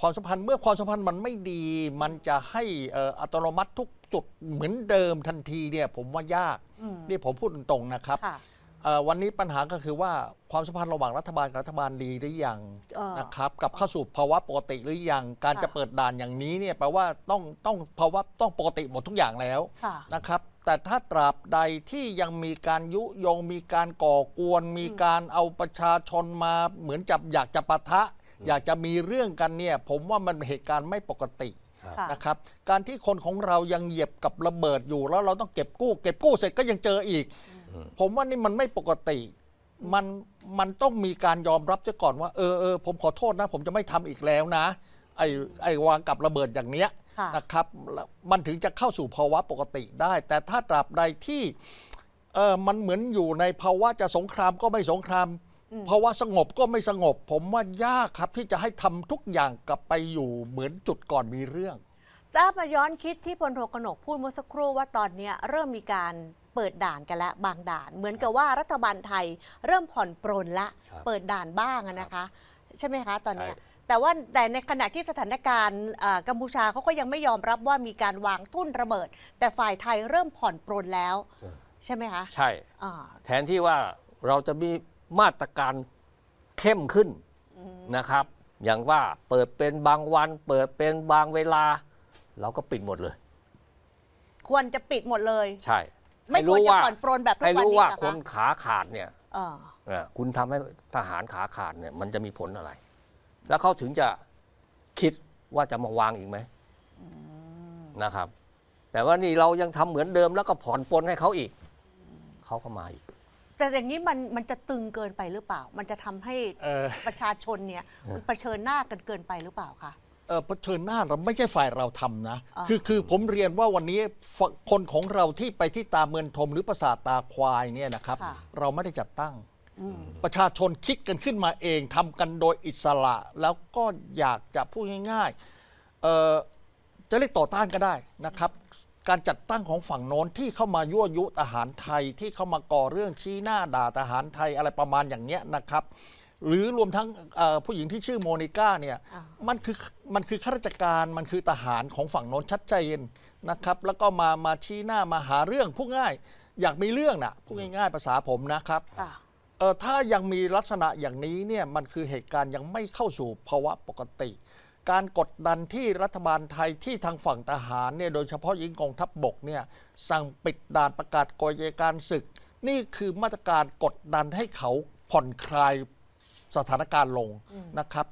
ความสัมพันธ์เมื่อความสัมพันธ์มันไม่ดี มันจะให้เอ่ออัตโนมัติทุกจุดเหมือนเดิมทันทีเนี่ยผมว่ายากอืมนี่ผมพูดตรงๆนะครับค่ะเอ่อวันนี้ปัญหาก็คือว่าความสัมพันธ์ระหว่างรัฐบาลกับรัฐบาลดีหรือยังเออนะครับกลับเข้าสู่ภาวะปกติหรือยังการค่ะจะเปิดด่านอย่างนี้เนี่ยแปลว่าต้องต้องภาวะต้องปกติหมดทุกอย่างแล้วค่ะนะครับแต่ถ้าตราบใดที่ยังมีการยุยงมีการก่อกวน มีการเอาประชาชนมาเหมือนจับอยากจะปะทะ อยากจะมีเรื่องกันเนี่ยผมว่ามันเหตุการณ์ไม่ปกติค่ะ นะครับ การที่คนของเรายังเหยียบกับระเบิดอยู่แล้วเราต้องเก็บกู้ เก็บกู้เสร็จก็ยังเจออีก ผมว่านี่มันไม่ปกติ มันมันต้องมีการยอมรับซะก่อนว่าเออเออผมขอโทษนะ ผมจะไม่ทำอีกแล้วนะ ไอ้ไอ้วางกับระเบิดอย่างเนี้ยค่ะ นะครับแล้วมันถึงจะเข้าสู่ภาวะปกติได้ แต่ถ้าตราบใดที่ เออมันเหมือนอยู่ในภาวะจะสงครามก็ไม่สงคราม อืมภาวะสงบก็ไม่สงบ ผมว่ายากครับที่จะให้ทำทุกอย่างกลับไปอยู่เหมือนจุดก่อนมีเรื่อง ถ้ามาย้อนคิดที่พลโทกนกพูดเมื่อสักครู่ว่าตอนเนี้ยเริ่มมีการเปิดด่านกันแล้วบางด่าน เหมือนกับว่ารัฐบาลไทยเริ่มผ่อนปรนละ ครับเปิดด่านบ้างอะนะคะ ใช่ไหมคะตอนเนี้ยใช่ แต่ว่าแต่ในขณะที่สถานการณ์อ่ากัมพูชาเขาก็ยังไม่ยอมรับว่ามีการวางทุ่นระเบิด แต่ฝ่ายไทยเริ่มผ่อนปรนแล้ว ใช่ไหมคะใช่ อ่า แทนที่ว่าเราจะมี มาตรการเข้มขึ้นนะครับ อย่างว่าเปิดเป็นบางวัน เปิดเป็นบางเวลา เราก็ปิดหมดเลย ควรจะปิดหมดเลย ใช่ ไม่ควรจะผ่อนปรนแบบทุกให้วันรู้นี้ว่าเหรอคนคะขาขาดเนี่ยเออเอ่อคุณทำให้ทหารขาขาดเนี่ย มันจะมีผลอะไร แล้วเขาถึงจะคิดว่าจะมาวางอีกไหมนะครับ แต่ว่านี่เรายังทำเหมือนเดิมแล้วก็ผ่อนปลนให้เขาอีก เขาก็มาอีก แต่อย่างนี้มันมันจะตึงเกินไปหรือเปล่า มันจะทำให้เออ ประชาชนเนี่ยมันเผชิญหน้ากันเกินไปหรือเปล่าคะ เออเผชิญหน้าเราไม่ใช่ฝ่ายเราทำนะ อ่า คือคือผมเรียนว่าวันนี้ฝคนของเราที่ไปที่ตาเมือนทมหรือปราสาทตาควายเนี่ยนะครับ ค่ะ เราไม่ได้จัดตั้ง อืม ประชาชนคิดกันขึ้นมาเองทำกันโดยอิสระ แล้วก็อยากจะพูดง่ายๆเอ่อจะเรียกต่อต้านก็ได้นะครับ การจัดตั้งของฝั่งโน้นที่เข้ามายั่วยุทหารไทยที่เข้ามาก่อเรื่องชี้หน้าด่าทหารไทยอะไรประมาณอย่างเนี้ยนะครับ หรือรวมทั้งเอ่อผู้หญิงที่ชื่อโมนิก้าเนี่ยอ่ามันคือมันคือข้าราชการมันคือทหารของฝั่งโน้นชัดเจนนะครับ แล้วก็มามาชี้หน้ามาหาเรื่องพูดง่าย อยากมีเรื่องนะพูดง่ายๆภาษาผมนะครับ ค่ะ เออถ้ายังมีลักษณะอย่างนี้เนี่ยมันคือเหตุการณ์ยังไม่เข้าสู่ภาวะปกติ การกดดันที่รัฐบาลไทยที่ทางฝั่งทหารเนี่ยโดยเฉพาะยิงกองทัพบบกเนี่ยสั่งปิดด่านประกาศกฎอัยการศึก นี่คือมาตรการกดดันให้เขาผ่อนคลายสถานการณ์ลงนะครับ